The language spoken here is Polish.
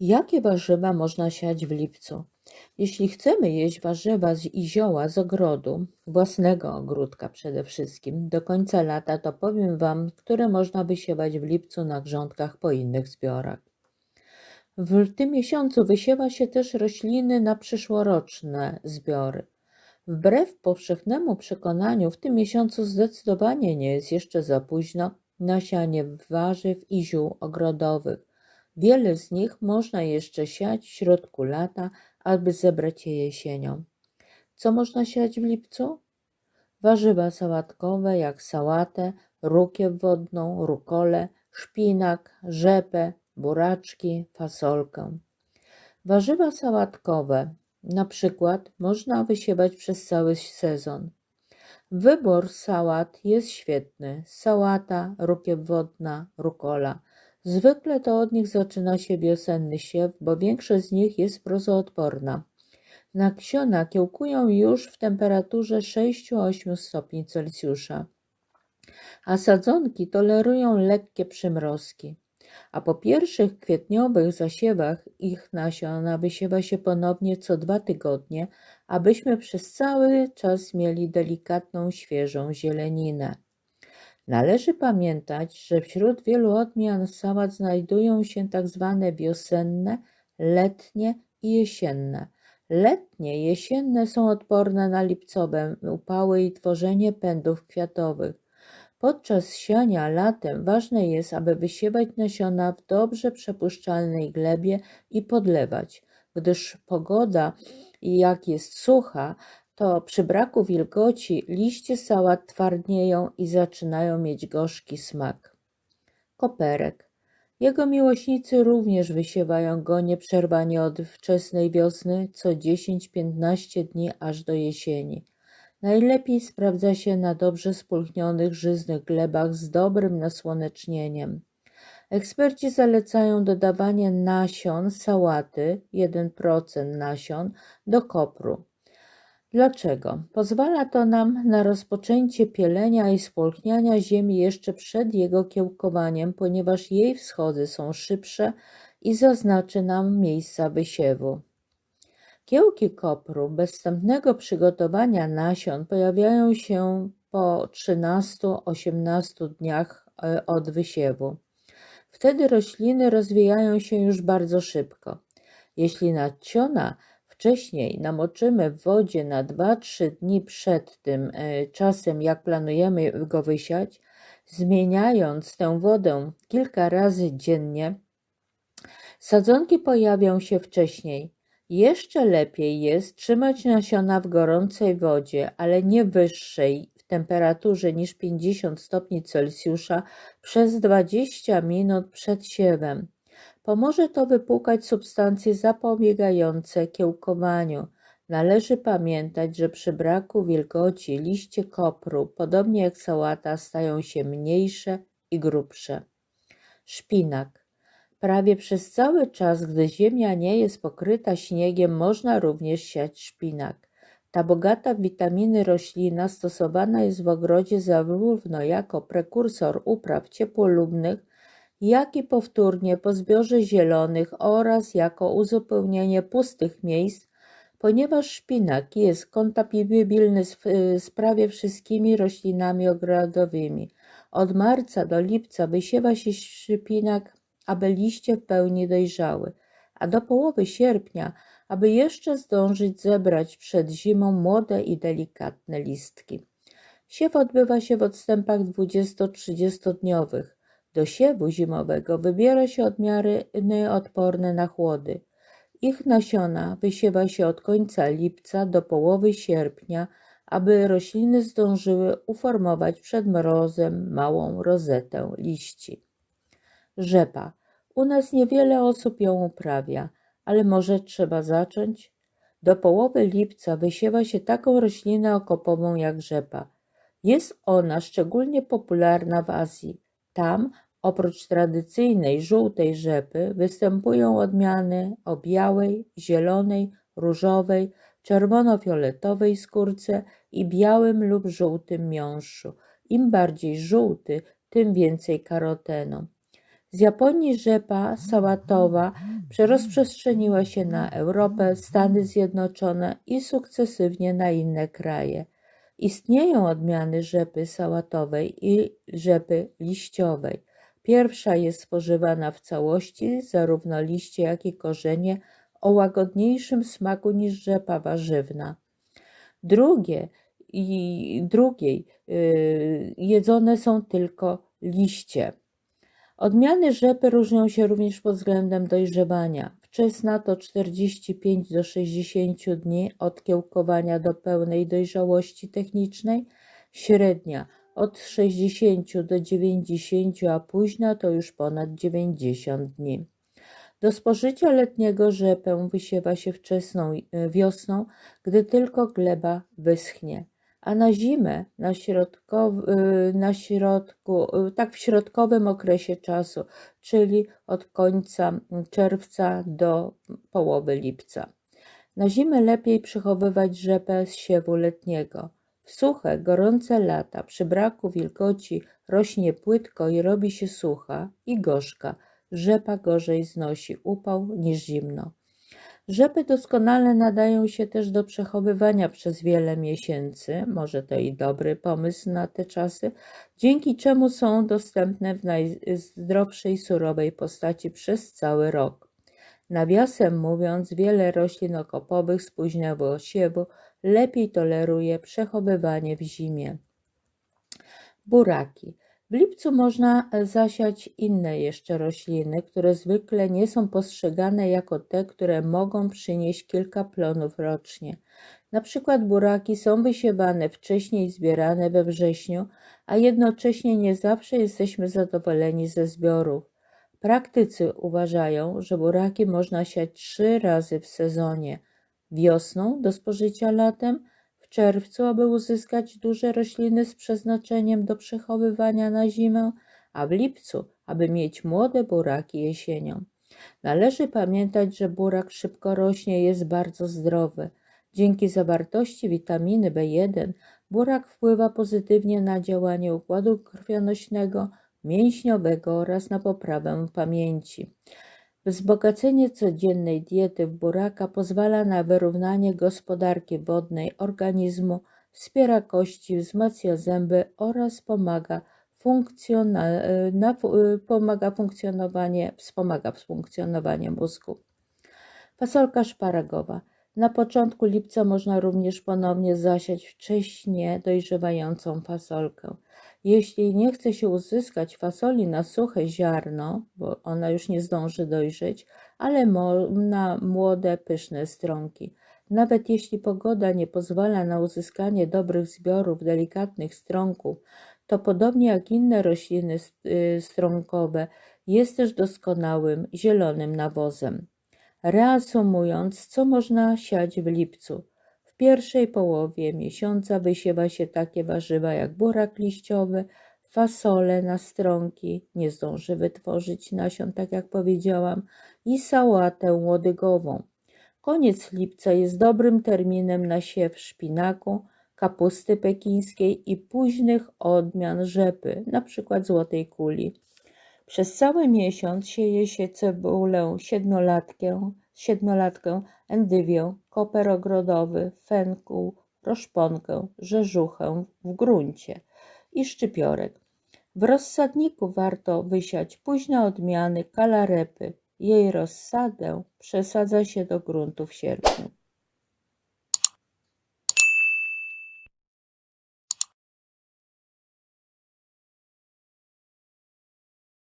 Jakie warzywa można siać w lipcu? Jeśli chcemy jeść warzywa i zioła z ogrodu, własnego ogródka przede wszystkim, do końca lata, to powiem Wam, które można wysiewać w lipcu na grządkach po innych zbiorach. W tym miesiącu wysiewa się też rośliny na przyszłoroczne zbiory. Wbrew powszechnemu przekonaniu, w tym miesiącu zdecydowanie nie jest jeszcze za późno na sianie warzyw i ziół ogrodowych. Wiele z nich można jeszcze siać w środku lata, aby zebrać je jesienią. Co można siać w lipcu? Warzywa sałatkowe jak sałatę, rukiew wodną, rukole, szpinak, rzepę, buraczki, fasolkę. Warzywa sałatkowe na przykład można wysiewać przez cały sezon. Wybór sałat jest świetny. Sałata, rukiew wodna, rukola. Zwykle to od nich zaczyna się wiosenny siew, bo większość z nich jest mrozoodporna. Nasiona kiełkują już w temperaturze 6-8 stopni Celsjusza, a sadzonki tolerują lekkie przymrozki. A po pierwszych kwietniowych zasiewach ich nasiona wysiewa się ponownie co dwa tygodnie, abyśmy przez cały czas mieli delikatną, świeżą zieleninę. Należy pamiętać, że wśród wielu odmian sałat znajdują się tak zwane wiosenne, letnie i jesienne. Letnie, jesienne są odporne na lipcowe upały i tworzenie pędów kwiatowych. Podczas siania latem ważne jest, aby wysiewać nasiona w dobrze przepuszczalnej glebie i podlewać, gdyż pogoda, jak jest sucha, to przy braku wilgoci liście sałat twardnieją i zaczynają mieć gorzki smak. Koperek. Jego miłośnicy również wysiewają go nieprzerwanie od wczesnej wiosny, co 10-15 dni aż do jesieni. Najlepiej sprawdza się na dobrze spulchnionych, żyznych glebach z dobrym nasłonecznieniem. Eksperci zalecają dodawanie nasion sałaty 1% nasion do kopru. Dlaczego? Pozwala to nam na rozpoczęcie pielenia i spolchniania ziemi jeszcze przed jego kiełkowaniem, ponieważ jej wschody są szybsze i zaznaczy nam miejsca wysiewu. Kiełki kopru bez wstępnego przygotowania nasion pojawiają się po 13-18 dniach e, od wysiewu. Wtedy rośliny rozwijają się już bardzo szybko. Jeśli nasiona wcześniej namoczymy w wodzie na 2-3 dni przed tym e, czasem, jak planujemy go wysiać, zmieniając tę wodę kilka razy dziennie, sadzonki pojawią się wcześniej. Jeszcze lepiej jest trzymać nasiona w gorącej wodzie, ale nie wyższej w temperaturze niż 50 stopni Celsjusza przez 20 minut przed siewem. Pomoże to wypłukać substancje zapobiegające kiełkowaniu. Należy pamiętać, że przy braku wilgoci liście kopru, podobnie jak sałata, stają się mniejsze i grubsze. Szpinak. Prawie przez cały czas, gdy ziemia nie jest pokryta śniegiem, można również siać szpinak. Ta bogata w witaminy roślina stosowana jest w ogrodzie zarówno jako prekursor upraw ciepłolubnych, jak i powtórnie po zbiorze zielonych oraz jako uzupełnienie pustych miejsc, ponieważ szpinak jest kompatybilny z, z prawie wszystkimi roślinami ogrodowymi. Od marca do lipca wysiewa się szpinak, aby liście w pełni dojrzały, a do połowy sierpnia, aby jeszcze zdążyć zebrać przed zimą młode i delikatne listki. Siew odbywa się w odstępach 20-30 dniowych. Do siewu zimowego wybiera się odmiary odporne na chłody. Ich nasiona wysiewa się od końca lipca do połowy sierpnia, aby rośliny zdążyły uformować przed mrozem małą rozetę liści. Rzepa. U nas niewiele osób ją uprawia, ale może trzeba zacząć? Do połowy lipca wysiewa się taką roślinę okopową jak rzepa. Jest ona szczególnie popularna w Azji. Tam oprócz tradycyjnej żółtej rzepy występują odmiany o białej, zielonej, różowej, czerwono-fioletowej skórce i białym lub żółtym miąższu. Im bardziej żółty, tym więcej karotenu. Z Japonii rzepa sałatowa rozprzestrzeniła się na Europę, Stany Zjednoczone i sukcesywnie na inne kraje. Istnieją odmiany rzepy sałatowej i rzepy liściowej. Pierwsza jest spożywana w całości, zarówno liście, jak i korzenie, o łagodniejszym smaku niż rzepa warzywna. Drugie i drugiej y, jedzone są tylko liście. Odmiany rzepy różnią się również pod względem dojrzewania. Wczesna to 45 do 60 dni od kiełkowania do pełnej dojrzałości technicznej, średnia od 60 do 90, a późna to już ponad 90 dni. Do spożycia letniego rzepę wysiewa się wczesną e, wiosną, gdy tylko gleba wyschnie, a na zimę na, e, na środku, e, tak w środkowym okresie czasu, czyli od końca czerwca do połowy lipca. Na zimę lepiej przechowywać rzepę z siewu letniego. W suche, gorące lata przy braku wilgoci rośnie płytko i robi się sucha i gorzka – rzepa gorzej znosi upał niż zimno. Rzepy doskonale nadają się też do przechowywania przez wiele miesięcy, może to i dobry pomysł na te czasy, dzięki czemu są dostępne w najzdrowszej surowej postaci przez cały rok. Nawiasem mówiąc, wiele roślin okopowych z późnego osiewu lepiej toleruje przechowywanie w zimie. Buraki. W lipcu można e, zasiać inne jeszcze rośliny, które zwykle nie są postrzegane jako te, które mogą przynieść kilka plonów rocznie. Na przykład buraki są wysiewane wcześniej i zbierane we wrześniu, a jednocześnie nie zawsze jesteśmy zadowoleni ze zbiorów. Praktycy uważają, że buraki można siać trzy razy w sezonie: wiosną do spożycia latem, w czerwcu, aby uzyskać duże rośliny z przeznaczeniem do przechowywania na zimę, a w lipcu, aby mieć młode buraki jesienią. Należy pamiętać, że burak szybko rośnie i jest bardzo zdrowy. Dzięki zawartości witaminy B1 burak wpływa pozytywnie na działanie układu krwionośnego, mięśniowego oraz na poprawę pamięci. Wzbogacenie codziennej diety w buraka pozwala na wyrównanie gospodarki wodnej organizmu, wspiera kości, wzmacnia zęby oraz pomaga, na, pomaga funkcjonowanie, wspomaga funkcjonowanie mózgu. Fasolka szparagowa. Na początku lipca można również ponownie zasiać wcześnie dojrzewającą fasolkę. Jeśli nie chce się uzyskać fasoli na suche ziarno, bo ona już nie zdąży dojrzeć, ale na młode, pyszne stronki. Nawet jeśli pogoda nie pozwala na uzyskanie dobrych zbiorów delikatnych stronków, to podobnie jak inne rośliny y, stronkowe, jest też doskonałym zielonym nawozem. Reasumując, co można siać w lipcu? Pierwszej połowie miesiąca wysiewa się takie warzywa jak burak liściowy, fasole na stronki, nie zdąży wytworzyć nasion, tak jak powiedziałam, i sałatę łodygową. Koniec lipca jest dobrym terminem na siew szpinaku, kapusty pekińskiej i późnych odmian rzepy, np. złotej kuli. Przez cały miesiąc sieje się cebulę siedmiolatkę, siedmiolatkę, endywię, koper ogrodowy, fenkuł, roszponkę, rzeżuchę w gruncie i szczypiorek. W rozsadniku warto wysiać późne odmiany kalarepy. Jej rozsadę przesadza się do gruntu w sierpniu.